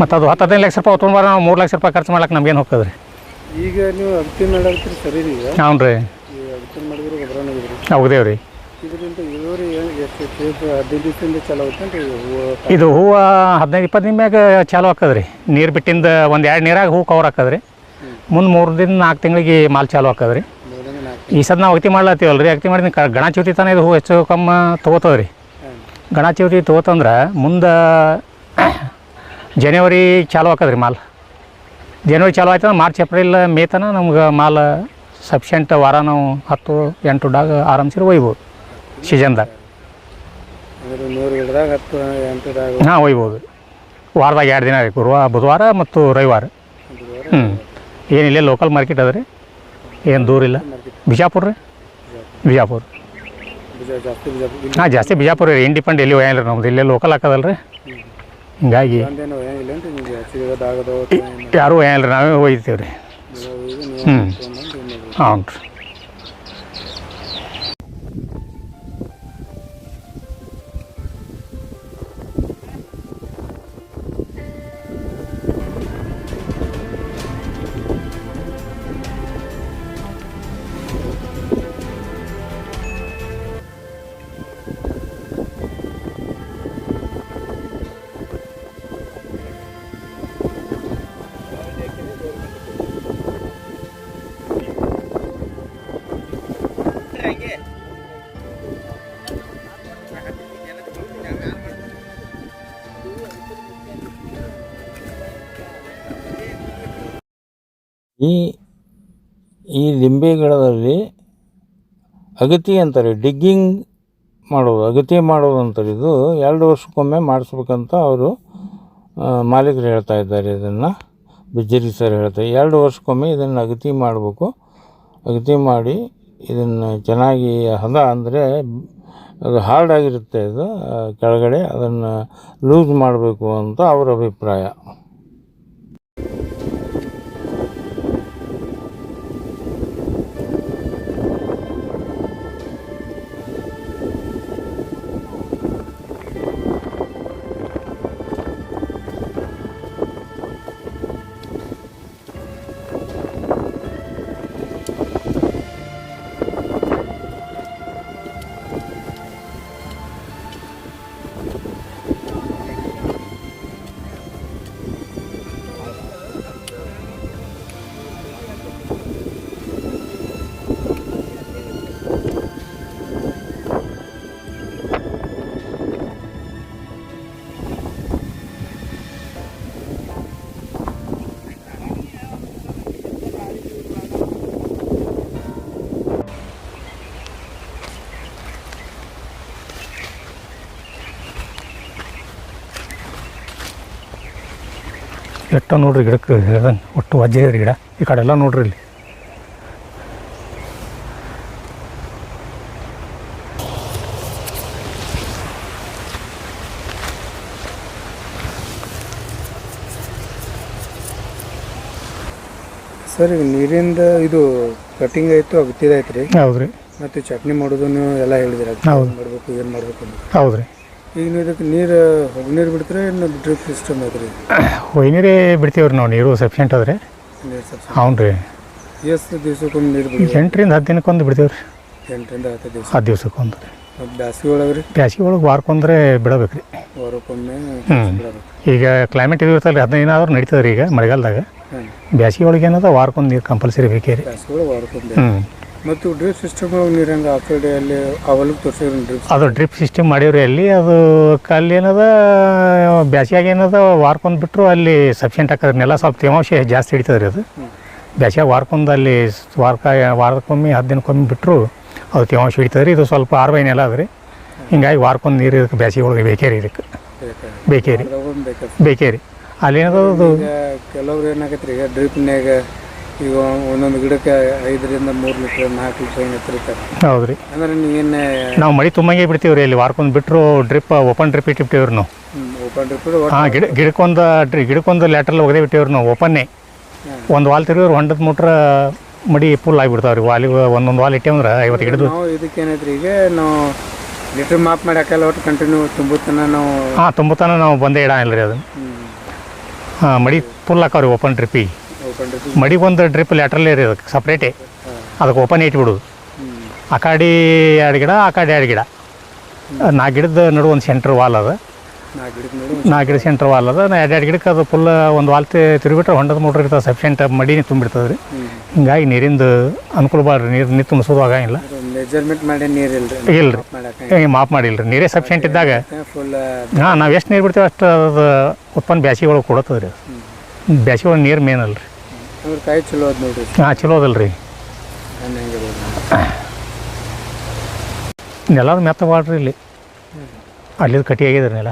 ಮತ್ತು ಅದು ಹತ್ತು ಹದಿನೈದು ಲಕ್ಷ ರೂಪಾಯಿ ತೊಗೊಂಡ್ಬಾರ ನಾವು ಮೂರು ಲಕ್ಷ ರೂಪಾಯಿ ಖರ್ಚು ಮಾಡ್ಲಕ್ಕೆ ನಮ್ಗೇನು ಹೋಗ್ತದೆ ರೀ ಈಗ ನೀವು ಅಗತಿ ಮಾಡಾಕ್ತೀರಿ ಸರಿ ರೀ ಹ್ಞೂ ರೀ ಅಗತಿ ಮಾಡಿದ್ರೆ ಇದ್ರಿ ಇದು. ಹೂವು ಹದಿನೈದು ಇಪ್ಪತ್ತು ದಿನ ಮ್ಯಾಗ ಚಾಲು ಹಾಕದ್ರಿ ರೀ ನೀರು ಬಿಟ್ಟಿಂದ ಒಂದು ಎರಡು ನೀರಾಗ ಹೂ ಕವರ್ ಹಾಕದ್ರಿ ಮುಂದೆ ಮೂರು ದಿನ ನಾಲ್ಕು ತಿಂಗಳಿಗೆ ಮಾಲ್ ಚಾಲು ಹಾಕದ್ರಿ ರೀ ಈ ಸದ್ ನಾವು ಅಗತಿ ಮಾಡ್ಲತ್ತೀವಲ್ಲ ರೀ ಅಗತಿ ಮಾಡಿದ ಗಣ ಚೌತಿ ತನಕ ಇದು ಹೂ ಹೆಚ್ಚು ಕಮ್ಮ ತೊಗೋತದ ರೀ ಹಾಂ ಗಣ ಚೌತಿ ತೊಗೋತಂದ್ರೆ ಮುಂದೆ ಜನವರಿ ಚಾಲು ಹಾಕದ್ರಿ ಮಾಲ್. ಜನವರಿ ಚಾಲು ಆಯ್ತಂದ್ರೆ ಮಾರ್ಚ್ ಏಪ್ರಿಲ್ ಮೇ ತನ ನಮ್ಗೆ ಮಾಲ್ ಸಫಿಷಿಯಂಟ್ ವಾರ ನಾವು ಹತ್ತು ಎಂಟು ಡಾಗ ಆರಾಮ್ಸಿರಿ ಒಯ್ಬೋದು. ಸೀಸನ್ದಾಗ ಅಂದ್ರೆ ನೂರು ಗಿಡದಾಗ ಹತ್ತು ಎಂಟದಾಗ ಹಾಂ ಒಯ್ಬೋದು. ವಾರದಾಗ ಎರಡು ದಿನ ರೀ ಗುರುವಾರ ಬುಧವಾರ ಮತ್ತು ರವಿವಾರ. ಹ್ಞೂ ಏನಿಲ್ಲ ಲೋಕಲ್ ಮಾರ್ಕೆಟ್ ಅದ ರೀ. ಏನು ದೂರ ಇಲ್ಲ. ಬಿಜಾಪುರ ರೀ? ಬಿಜಾಪುರ. ಹಾಂ ಜಾಸ್ತಿ ಬಿಜಾಪುರ ರೀ. ಇಂಡಿಪೆಂಡ್ ಎಲ್ಲಿ ಒಯ್ಯಲ್ಲ ರೀ ನಮ್ದು. ಇಲ್ಲೇ ಲೋಕಲ್ ಹಾಕೋದಲ್ಲ ರೀ. ಹಿಂಗಾಗಿ ಯಾರೂ ಒಯ್ಯಲ್ಲ ರೀ. ನಾವೇ ಒಯ್ತೀವಿ ರೀ ಹ್ಞೂ ಹ್ಞೂ ರೀ ಈ ಈ ಲಿಂಬೆ ಗಿಡದಲ್ಲಿ ಅಗತಿ ಅಂತಾರೆ, ಡಿಗ್ಗಿಂಗ್ ಮಾಡೋದು, ಅಗತಿ ಮಾಡೋದು ಅಂತಾರೆ. ಇದು ಎರಡು ವರ್ಷಕ್ಕೊಮ್ಮೆ ಮಾಡಿಸ್ಬೇಕಂತ ಅವರು ಮಾಲೀಕರು ಹೇಳ್ತಾ ಇದ್ದಾರೆ ಇದನ್ನು. ಬಿಜ್ಜರಿ ಸರ್ ಹೇಳ್ತಾರೆ ಎರಡು ವರ್ಷಕ್ಕೊಮ್ಮೆ ಇದನ್ನು ಅಗತಿ ಮಾಡಬೇಕು. ಅಗತಿ ಮಾಡಿ ಇದನ್ನು ಚೆನ್ನಾಗಿ ಹದ ಅಂದರೆ ಅದು ಹಾರ್ಡ್ ಆಗಿರುತ್ತೆ ಇದು ಕೆಳಗಡೆ ಅದನ್ನು ಲೂಸ್ ಮಾಡಬೇಕು ಅಂತ ಅವರ ಅಭಿಪ್ರಾಯ. ಎಷ್ಟ ನೋಡ್ರಿ ಗಿಡಕ್ಕೆ ಹೇಳ್ದಂಗೆ ಒಟ್ಟು ವಜ್ಜೆ ಇದ್ರಿ ಗಿಡ? ಈ ಕಡೆ ಎಲ್ಲ ನೋಡ್ರಿ ಇಲ್ಲಿ. ಸರ್ ಈಗ ನೀರಿಂದ ಇದು ಕಟಿಂಗ್ ಆಯಿತು ಅಗತಿದಾಯ್ತು ಐತ್ರಿ ಹೌದ್ರಿ. ಮತ್ತು ಚಟ್ನಿ ಮಾಡೋದನ್ನು ಎಲ್ಲ ಹೇಳಿದಿರ? ಹೌದು. ಮಾಡಬೇಕು ಏನು ಮಾಡಬೇಕು ಅಂತ. ಹೌದು ರೀ ಈಗ ಇದಕ್ಕೆ ನೀರು ಹೊಗೆ ನೀರು ಬಿಡ್ತಾರೆ ಇನ್ನು ಡ್ರಿಪ್ ಸಿಸ್ಟಮ್ ಐತೆ ರೀ ಒಯ್ನೀರೇ ಬಿಡ್ತೀವಿ ರೀ ನಾವು ನೀರು ಸಫಿಷಿಯಂಟ್ ಅದ ರೀ ನೀರು ಸಬ್ಸಿಡಿ ಹ್ಞೂ ರೀ ಎಷ್ಟು ದಿವ್ಸಕ್ಕೊಮ್ಮೆ ನೀರು ಬಿಡಿ ಎಂಟರಿಂದ ಹತ್ತು ದಿನಕ್ಕೊಂದು ಬಿಡ್ತೀವಿ ರೀ ಎಂಟರಿಂದ ಹತ್ತು ದಿವಸ. ಹತ್ತು ದಿವ್ಸಕ್ಕೊಂದು. ರೀ ಮತ್ತು ಬ್ಯಾಸಿಗೆ ಒಳಗೆ ರೀ ಬ್ಯಾಸಿಗೆ ಒಳಗೆ ವಾರಕ್ಕೊಂದ್ರೆ ಬಿಡಬೇಕು ರೀ ವಾರಕ್ಕೊಮ್ಮೆ ಬಿಡಬೇಕು. ಈಗ ಕ್ಲೈಮೇಟ್ ಇದು ಇರ್ತಲ್ಲ ರೀ ಹದಿನೈದು ದಿನ ಆದ್ರೂ ನಡೀತದೆ ರೀ ಈಗ ಮಳೆಗಾಲದಾಗ. ಬ್ಯಾಸಿಗೆ ಒಳಗೆ ಏನದ ವಾರಕ್ಕೊಂದು ನೀರು ಕಂಪಲ್ಸರಿ ಬೇಕೇ ರೀ. ಬ್ಯಾಸಿಗೆ ಒಳಗೆ ವಾರಕ್ಕೊಮ್ಮೆ ಹ್ಞೂ ಮತ್ತು ಡ್ರಿಪ್ ಸಿಸ್ಟಮ್ ಒಳಗೆ ನೀರು ಹಂಗೆ ಆ ಕಡೆ ಅಲ್ಲಿ ಅವಲಿಗೆ ತೋರಿಸಿದ್ರು ಡ್ರಿಪ್ ಅದು ಡ್ರಿಪ್ ಸಿಸ್ಟಮ್ ಮಾಡೀವ್ರಿ ಅಲ್ಲಿ. ಅದು ಕಲ್ಲಿ ಏನದ ಬ್ಯಾಸಿಯಾಗ ಏನದ ವಾರಕ್ಕೊಂದು ಬಿಟ್ಟರು ಅಲ್ಲಿ ಸಫಿಷಿಯಂಟ್ ಹಾಕಿದ್ರೆ ನೆಲ ಸ್ವಲ್ಪ ತೇವಾಂಶ ಜಾಸ್ತಿ ಹಿಡಿತದ್ರಿ ರೀ ಅದು ಬ್ಯಾಸಿಯಾಗ ವಾರಕ್ಕೊಂದು ಅಲ್ಲಿ ವಾರ್ಕ ವಾರಕ್ಕೊಮ್ಮೆ ಹತ್ತು ದಿನಕ್ಕೊಮ್ಮೆ ಬಿಟ್ಟರು ಅದು ತೇವಾಂಶ ಹಿಡಿತದ್ರಿ. ಇದು ಸ್ವಲ್ಪ ಆರ್ವೈ ನೆಲ ಅದ್ರಿ. ಹಿಂಗಾಗಿ ವಾರಕ್ಕೊಂದು ನೀರು ಇದಕ್ಕೆ ಬ್ಯಾಸಿಗೆ ಒಳಗೆ ಬೇಕೇ ರೀ ಇದಕ್ಕೆ ಬೇಕೇರಿ. ಬೇಕೇ ರೀ ಅದ್ರಾಗೊಂದು ಬೇಕಾದ್ರೆ ಬೇಕೇ ರೀ ಅಲ್ಲೇನದ ಅದು ಕೆಲವ್ರು ಏನಾಗತ್ತೆ ರೀ ಈಗ ಡ್ರಿಪ್ನ್ಯಾಗ ಈಗ ಒಂದೊಂದು ಗಿಡಕ್ಕೆ ಐದರಿಂದ ಮೂರು ಲೀಟರ್ ನಾಲ್ಕು ಲೀಟರ್ ಹಿಂಗೆ ಎತ್ತರಿತಾರೆ ಹೌದು ರೀ ಅಂದ್ರೆ ನೀವೇನು ನಾವು ಮಳೆ ತುಂಬಂಗೆ ಬಿಡ್ತೀವಿ ರೀ ಇಲ್ಲಿ ವಾರಕ್ಕೊಂದು ಬಿಟ್ಟರು ಡ್ರಿಪ್ ಓಪನ್ ಡ್ರಿಪ್ ಇಟ್ಟಿರ್ತೀವಿ ರೀ ನಾವು ಓಪನ್ ಡ್ರಿಪ್ ಹಾಂ ಗಿಡ ಗಿಡಕ್ಕೊಂದು ಡ್ರಿ ಗಿಡಕ್ಕೊಂದು ಲ್ಯಾಟ್ರಲ್ ಒಗದೇ ಬಿಟ್ಟೇವ್ರಿ ನಾವು ಓಪನ್ನೇ. ಒಂದು ವಾಲ್ ತಿರುಗಿದ್ರೆ ಹೊಂಡದ ಮೂಟ್ರ ಮಡಿ ಫುಲ್ ಆಗಿಬಿಡ್ತಾವೆ ರೀ ವಾಲಿಗೆ ಒಂದೊಂದು ವಾಲ್ ಇಟ್ಟೇವಂದ್ರೆ ಐವತ್ತು ಗಿಡದು ನಾವು ಇದಕ್ಕೆ ಏನೈತ್ರಿ ಈಗ ನಾವು ಲೀಟ್ರ್ ಮಾಪ್ ಮಾಡಿ ಹಾಕಲ್ಲ ಒಟ್ಟು ಕಂಟಿನ್ಯೂ ತುಂಬುತ್ತನ ನಾವು ಹಾಂ ತುಂಬತಾನ ನಾವು ಬಂದೇ ಇಡ ಇಲ್ಲ ರೀ ಅದನ್ನು ಹಾಂ ಮಡಿ ಫುಲ್ ಹಾಕಾವ್ರಿ ಓಪನ್ ಡ್ರಿಪ್ ಮಡಿಗೆ ಒಂದು ಡ್ರಿಪ್ ಲ್ಯಾಟ್ರಲ್ ರೀ ಅದಕ್ಕೆ ಸಪ್ರೇಟೇ ಅದಕ್ಕೆ ಓಪನ್ ಇಟ್ಬಿಡೋದು ಆ ಕಡೆ ಎರಡು ಗಿಡ ಆ ಕಡೆ ಎರಡು ಗಿಡ. ನಾ ಗಿಡದ ನಡುವೆ ಒಂದು ಸೆಂಟ್ರ್ ವಾಲ್ ಅದ. ನಾ ಗಿಡ ಸೆಂಟ್ರ್ ವಾಲ್ ಅದ. ನಾ ಎರಡು ಎರಡು ಗಿಡಕ್ಕೆ ಅದು ಫುಲ್ ಒಂದು ವಾಲ್ ತಿರುಗಿಬಿಟ್ರೆ ಹೊಂಡದ ಮೋಟ್ರ್ ಇರ್ತದೆ ಸಫಿಷಿಯಂಟ್ ಮಡಿನೇ ತುಂಬಿರ್ತದೆ ರೀ ಹಿಂಗಾಗಿ ನೀರಿಂದು ಅನುಕೂಲ ಬಾಳ್ರಿ ನೀರು ನೀರು ತುಂಬಿಸೋದು ಆಗಂಗಿಲ್ಲ. ಮೆಜರ್ಮೆಂಟ್ ಮಾಡಿ ನೀರು ಇಲ್ಲ ರೀ ಮಾಪ್ ಮಾಡಿಲ್ಲ ರೀ ನೀರೇ ಸಫಿಷಿಯಂಟ್ ಇದ್ದಾಗ ಹಾಂ ನಾವು ಎಷ್ಟು ನೀರು ಬಿಡ್ತೀವಿ ಅಷ್ಟು ಅದು ಉತ್ಪನ್ನ ಬ್ಯಾಸಿಗೆ ಒಳಗೆ ಕೊಡತ್ತದ ರೀ ಅದು. ಬ್ಯಾಸಿಗೆ ಒಳಗೆ ನೀರು ಮೇನ್ ಅಲ್ಲ ರೀ ಅಂದ್ರೆ ಕಾಯಿ ಚಲೋ ಅದ ನೋಡ್ರಿ. ಹಾಂ ಚಲೋ ಅದಲ್ರಿ. ಹಣ್ಣು ನೆಲದ ಮೆತ್ತ ಮಾಡ್ರಿ ಇಲ್ಲಿ. ಅಲ್ಲಿದ್ದು ಕಟ್ಟಿ ಆಗಿದ್ರಿ ನೆಲ.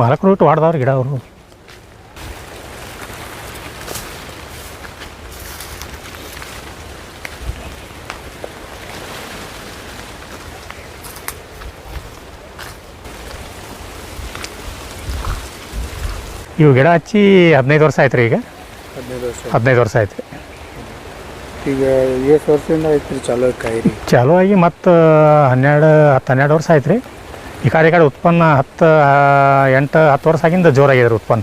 ಮಾಲಕರು ಇಟ್ಟು ವಾಡ್ದವ್ರಿ ಗಿಡ ಅವರು. ಇವು ಗಿಡ ಹಚ್ಚಿ ಹದಿನೈದು ವರ್ಷ ಆಯ್ತು ರೀ ಈಗ. ಹದಿನೈದು ವರ್ಷ. ಹದಿನೈದು ವರ್ಷ ಆಯ್ತು. ರೀ ಈಗ ಎಷ್ಟು ವರ್ಷದಿಂದ ಐತ್ರಿ ಚಾಲೋ ಕಾಯಿ ರೀ ಚಾಲು ಆಗಿ ಮತ್ತು ಹನ್ನೆರಡು ಹತ್ತು ಹನ್ನೆರಡು ವರ್ಷ ಆಯ್ತು ರೀ ಈ ಕಡೆ ಈ ಕಡೆ ಉತ್ಪನ್ನ ಹತ್ತು ಎಂಟು ಹತ್ತು ವರ್ಷ ಆಗಿಂದ ಜೋರಾಗಿದೆ ರೀ ಉತ್ಪನ್ನ.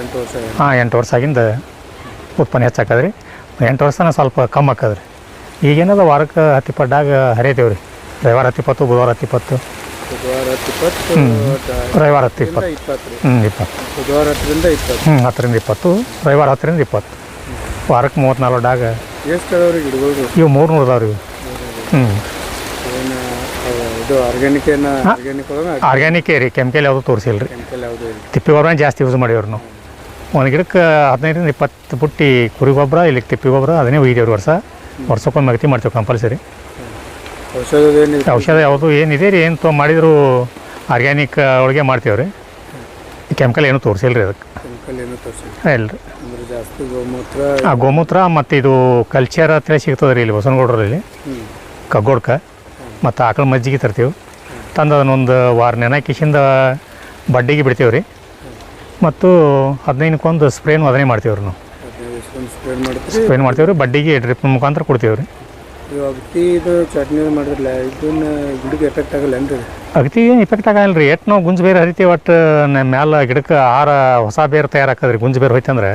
ಎಂಟು ವರ್ಷ ಆಗಿದೆ. ಹಾಂ ಎಂಟು ವರ್ಷ ಆಗಿಂದ ಉತ್ಪನ್ನ ಹೆಚ್ಚಾಕದ್ರಿ ಎಂಟು ವರ್ಷನ ಸ್ವಲ್ಪ ಕಮ್ಮಿ ಆಕದ ರೀ ಈಗೇನದ ವಾರಕ್ಕೆ ಹತ್ತು ಹರಿತೇವ್ರಿ ಹರಿಯತೇವೆ ರೀ ರವಿವಾರ ಹತ್ತಿಪ್ಪತ್ತು ಬುಧವಾರ ಹತ್ತಿಪ್ಪತ್ತು ರವಿವಾರ ಹತ್ತು ಇಪ್ಪತ್ತು. ಹ್ಞೂ ಇಪ್ಪತ್ತು. ಬುಧವಾರ ಹತ್ತರಿಂದ ಇಪ್ಪತ್ತು. ಹ್ಞೂ ಹತ್ತರಿಂದ ಇಪ್ಪತ್ತು ರವಿವಾರ ಹತ್ತರಿಂದ ಇಪ್ಪತ್ತು. ವಾರಕ್ಕೆ ಮೂವತ್ತ್ನಾಲ್ಕು ಡಾಗ. ಎಷ್ಟು ಇವು ಮೂರು ನೂರು ಅದಾವ್ರಿ ಹ್ಞೂ ಇದು ಆರ್ಗ್ಯಾನಿಕ್ ಏನು ಆರ್ಗ್ಯಾನಿಕ್ ಒಳಗೆ ಆರ್ಗ್ಯಾನಿಕೇ ರೀ ಕೆಮಿಕಲ್ ಯಾವುದು ತೋರಿಸಿಲ್ಲ ರೀ ಕೆಮಿಕಲ್ ಯಾವುದು ಇಲ್ಲ ತಿಪ್ಪಿ ಗೊಬ್ಬರ ಜಾಸ್ತಿ ಯೂಸ್ ಮಾಡೀವ್ರಿ ನಾವು? ಒಂದು ಗಿಡಕ್ಕೆ ಹದಿನೈದರಿಂದ ಇಪ್ಪತ್ತು ಪುಟ್ಟಿ ಕುರಿ ಗೊಬ್ಬರ ಇಲ್ಲಿ ತಿಪ್ಪಿ ಗೊಬ್ಬರ ಅದನ್ನೇ ಒಯ್ದೇವ್ರಿ ವರ್ಷ. ವರ್ಷಕ್ಕೊಂದು ಮಗತಿ ಮಾಡ್ತೇವೆ ಕಂಪಲ್ಸರಿ ಏನಿದೆ ಔಷಧ ಯಾವುದು ಏನಿದೆ ರೀ ಏನು ತೊ ಮಾಡಿದ್ರು ಆರ್ಗ್ಯಾನಿಕ್ ಒಳಗೆ ಮಾಡ್ತೇವೆ ರೀ ಕೆಮಿಕಲ್ ಏನೂ ತೋರಿಸಿಲ್ಲ ರೀ ಅದಕ್ಕೆ ಕೆಮಿಕಲ್ ಏನು ಇಲ್ಲ ರೀ ಅಂದ್ರೆ ಜಾಸ್ತಿ ಗೋಮೂತ್ರ ಆ ಗೋಮೂತ್ರ ಮತ್ತು ಇದು ಕಲ್ಚರ್ ಹತ್ತಿರ ಸಿಗ್ತದೆ ರೀ ಇಲ್ಲಿ ಬಸವನಗೌಡರಲ್ಲಿ. ಕಗ್ಗೋಡ್ಕ. ಮತ್ತು ಆಕಳ ಮಜ್ಜಿಗೆ ತರ್ತೀವಿ. ತಂದು ಅದನ್ನೊಂದು ವಾರ ನೆನಕಿಸಿಂದ ಬಡ್ಡಿಗೆ ಬಿಡ್ತೀವಿ ರೀ ಮತ್ತು ಹದಿನೈದಕ್ಕೊಂದು ಸ್ಪ್ರೇನು ಅದನ್ನೇ ಮಾಡ್ತೀವಿ ರೀ ನಾವು ಸ್ಪ್ರೇನ್ ಮಾಡ್ತೀವಿ ರೀ ಬಡ್ಡಿಗೆ ಡ್ರಿಪ್ ಮುಖಾಂತರ ಕೊಡ್ತೀವಿ ರೀ ಅಗತಿ ಎಫೆಕ್ಟ್ ಆಗಲ್ಲ ರೀ ಎಟ್ ನಾವು ಗುಂಜು ಬೇರೆ ಹರಿತೀವಿ ಒಟ್ಟು ನಮ್ಮ ಮ್ಯಾಲ ಗಿಡಕ್ಕೆ ಆರ ಹೊಸ ಬೇರು ತಯಾರಾಕದ್ರಿ ಗುಂಜು ಬೇರು ಹೋಯ್ತಂದ್ರೆ.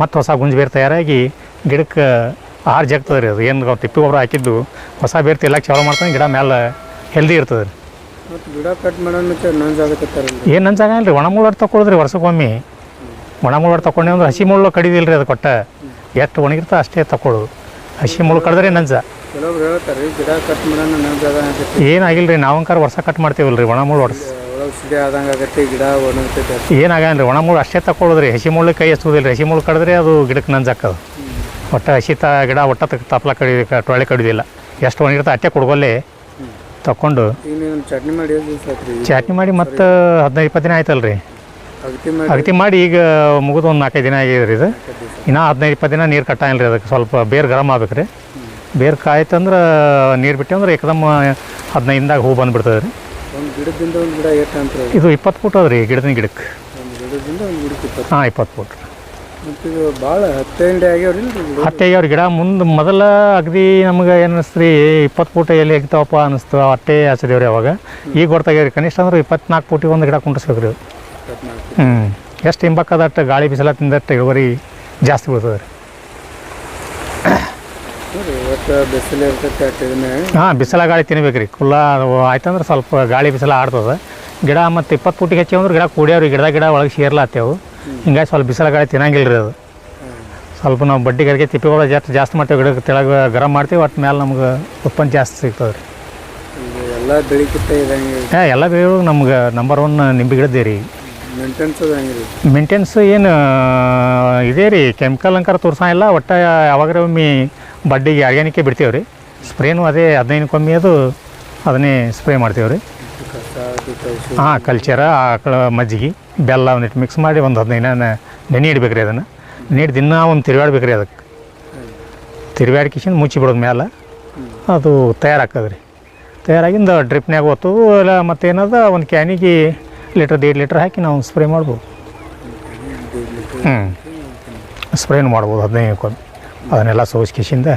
ಮತ್ತೆ ಹೊಸ ಗುಂಜು ಬೇರು ತಯಾರಾಗಿ ಗಿಡಕ್ಕೆ ಆಹಾರ ಜಗ್ತದೆ ರೀ ಅದು. ಏನು ತಿಪ್ಪಿ ಗೊಬ್ಬರ ಹಾಕಿದ್ದು ಹೊಸ ಬೇರು ತಿಲ್ಲಕ್ಕೆ ಚಾಲೂ ಮಾಡ್ತಾನೆ ಗಿಡ ಮೇಲೆ ಹೆಲ್ದಿ ಇರ್ತದೆ ರೀ. ಗಿಡ ಕಟ್ ಮಾಡೋಣ ಏನು ನಂಜಾಗಲ್ಲ ರೀ ಒಣ ಮುಳ್ಳು ತಗೊಳಿದ್ರಿ ವರ್ಷಕ್ಕೊಮ್ಮೆ. ಒಣ ಮುಳ್ಳಾಡ್ ತಗೊಂಡೆ ಅಂದ್ರೆ ಹಸಿ ಮುಳ್ಳು ಕಡಿದಿಲ್ಲ ರೀ ಅದು ಕೊಟ್ಟ. ಎಷ್ಟು ಒಣಗಿರ್ತ ಅಷ್ಟೇ ತಗೊಳ್ಳೋದು ಹಸಿ ಮುಳ್ಳು ಕಡಿದ್ರೆ ನಂಜ ಏನಾಗಿಲ್ಲ ರೀ ನಾವಂಕಾರ ವರ್ಷ ಕಟ್ ಮಾಡ್ತೀವಲ್ಲ ರೀ ಒಣ ಮುಳ್ಳು ಹೊಡ್ಸ್ ಏನಾಗಲ್ಲ ರೀ ಒಣ ಮುಳ್ಳು ಅಷ್ಟೇ ತಗೊಳ್ಳೋದ್ರಿ ಹಸಿ ಮುಳ್ಳು ಕೈ ಹಚ್ಚೋದಿಲ್ಲ ರೀ ಹಸಿ ಮುಳ್ಳು ಕಡಿದ್ರೆ ಅದು ಗಿಡಕ್ಕೆ ನಂಜಾಕದು ಒಟ್ಟು ಶೀತ ತ ಗಿಡ ಒಟ್ಟ ತಪ್ಪಲ ತಪ್ಲ ಕಡಿ ಟೊಳ್ಳೆ ಕಡಿದಿಲ್ಲ. ಎಷ್ಟು ಒಣಗಿರ್ತ ಅಟ್ಟೆ ಕೊಡ್ಗೊಲ್ಲಿ ತಕ್ಕೊಂಡು ಚಟ್ನಿ ಮಾಡಿ ಚಟ್ನಿ ಮಾಡಿ ಮತ್ತೆ ಹದಿನೈದು ಇಪ್ಪತ್ತು ದಿನ ಆಯ್ತಲ್ಲ ರೀ ಅಗತಿ ಮಾಡಿ ಈಗ ಮುಗಿದು ಒಂದು ನಾಲ್ಕೈದು ದಿನ ಆಗಿದೆ ರೀ ಇದು ಇನ್ನೂ ಹದಿನೈದು ಇಪ್ಪತ್ತು ದಿನ ನೀರು ಕಟ್ಟಾಯಿಲ್ಲ ರೀ ಅದಕ್ಕೆ ಸ್ವಲ್ಪ ಬೇರು ಗರಮ್ ಆಗ್ಬೇಕು ರೀ ಬೇರು ಕಾಯ್ತಂದ್ರೆ ನೀರು ಬಿಟ್ಟು ಅಂದ್ರೆ ಏಕದಮ್ ಹದಿನೈದಾಗ ಹೂ ಬಂದುಬಿಡ್ತದೆ ರೀ ಇದು ಇಪ್ಪತ್ತು ಫುಟ್ ಅದ ರೀ ಗಿಡದಿಂದ ಗಿಡಕ್ಕೆ ಹಾಂ ಇಪ್ಪತ್ತು ಫೂಟ್. ಇದು ಭಾಳ ಆಗ್ಯಾವ್ರಿ ಗಿಡ ಮುಂದೆ ಮೊದಲ ಅಗದಿ ನಮ್ಗೆ ಏನು ಅನಿಸ್ತು ರೀ ಇಪ್ಪತ್ತು ಫೂಟ್ ಎಲ್ಲಿ ಎಗ್ತಾವಪ್ಪ ಅನಿಸ್ತು ಅಟ್ಟೆ ಹಚ್ಚಿದೇವ್ರಿ ಅವಾಗ. ಈಗ ಗೊತ್ತಾಗ್ಯಾವ್ರಿ ಕನಿಷ್ಠ ಅಂದ್ರೆ ಇಪ್ಪತ್ನಾಲ್ಕು ಫೂಟಿಗೆ ಒಂದು ಗಿಡ ಇಪ್ಪತ್ನಾಲ್ಕು ಹ್ಞೂ ಎಷ್ಟು ಹಿಂಬಕ್ಕದಟ್ಟು ಗಾಳಿ ಬಿಸಿಲ ತಿಂದಟ್ಟು ಇಳುವರಿ ಜಾಸ್ತಿ ಬೀಳ್ತದೆ ರೀ ಹಾಂ ಬಿಸಿಲ ಗಾಳಿ ತಿನ್ಬೇಕ್ರಿ. ಕುಲ್ಲ ಆಯ್ತಂದ್ರೆ ಸ್ವಲ್ಪ ಗಾಳಿ ಬಿಸಿಲ ಆಡ್ತದೆ. ಗಿಡ ಮತ್ತು ಇಪ್ಪತ್ತು ಫೂಟಿಗೆ ಹೆಚ್ಚಿ ಅಂದ್ರೆ ಗಿಡ ಕೂಡ್ಯಾವ್ರಿ. ಗಿಡ ಗಿಡ ಒಳಗೆ ಸೇರ್ಲಾತ್ತೇವು ಹಿಂಗಾಗಿ ಸ್ವಲ್ಪ ಬಿಸಿಲು ಗಾಳಿ ತಿನ್ನಂಗಿಲ್ಲ ರೀ ಅದು. ಸ್ವಲ್ಪ ನಾವು ಬಡ್ಡಿ ತಿಪ್ಪೆ ತಿಪ್ಪಿಗಳು ಜಾಸ್ತಿ ಜಾಸ್ತಿ ಮಾಡ್ತೇವೆ ಗಿಡಕ್ಕೆ ತೆಳಗೆ ಗರಂ ಮಾಡ್ತೀವಿ ಒಟ್ಟು ಮೇಲೆ ನಮ್ಗೆ ಉತ್ಪನ್ನ ಜಾಸ್ತಿ ಸಿಗ್ತದೆ ರೀ ಎಲ್ಲ ಬೆಳಿಕಿತ್ತ ಹಾಂ ಎಲ್ಲ ಬೆಳೆಗಳು ನಮ್ಗೆ ನಂಬರ್ ಒನ್ ನಿಂಬೆ ಗಿಡದ್ದೇ ರೀ. ಮೇಂಟೆನ್ಸ್ ಏನು ಇದೇ ರೀ ಕೆಮಿಕಲ್ ಅಂಕಾರ ಇಲ್ಲ ಒಟ್ಟು ಯಾವಾಗ ಒಮ್ಮೆ ಬಡ್ಡಿಗೆ ಆರ್ಗ್ಯಾನಿಕ್ಕೆ ಬಿಡ್ತೀವಿ ರೀ ಸ್ಪ್ರೇನು ಅದೇ ಹದಿನೈದಕ್ಕೊಮ್ಮೆ ಅದು ಅದನ್ನೇ ಸ್ಪ್ರೇ ಮಾಡ್ತೀವಿ ರೀ ಹಾಂ ಕಲ್ಚರ ಆಕಳ ಮಜ್ಜಿಗೆ, ಬೆಲ್ಲ ಒಂದಿಟ್ಟು ಮಿಕ್ಸ್ ಮಾಡಿ ಒಂದು ಹದಿನೈದು ದಿನ ನೆನೆ ಇಡ್ಬೇಕು ರೀ ಅದನ್ನು. ನೆನೆ ದಿನ ಒಂದು ತಿರುಗಾಡ್ಬೇಕು ರೀ ಅದಕ್ಕೆ ತಿರುಗಾಡ್ಕಿಸಿಂದ ಮುಚ್ಚಿ ಬಿಡೋದು ಮೇಲೆ ಅದು ತಯಾರಾಗ್ತದೆ ರೀ ತಯಾರಾಗಿಂದ ಡ್ರಿಪ್ನ್ಯಾಗ ಓತು ಇಲ್ಲ ಮತ್ತೇನದ ಒಂದು ಕ್ಯಾನಿಗೆ ಲೀಟ್ರ್ ದೇಡ್ ಲೀಟ್ರ್ ಹಾಕಿ ನಾವು ಸ್ಪ್ರೇ ಮಾಡ್ಬೋದು. ಹ್ಞೂ ಸ್ಪ್ರೇನು ಮಾಡ್ಬೋದು ಹದಿನೈದು ಅದನ್ನೆಲ್ಲ ಸೋಸ್ಕಿಸಿಂದ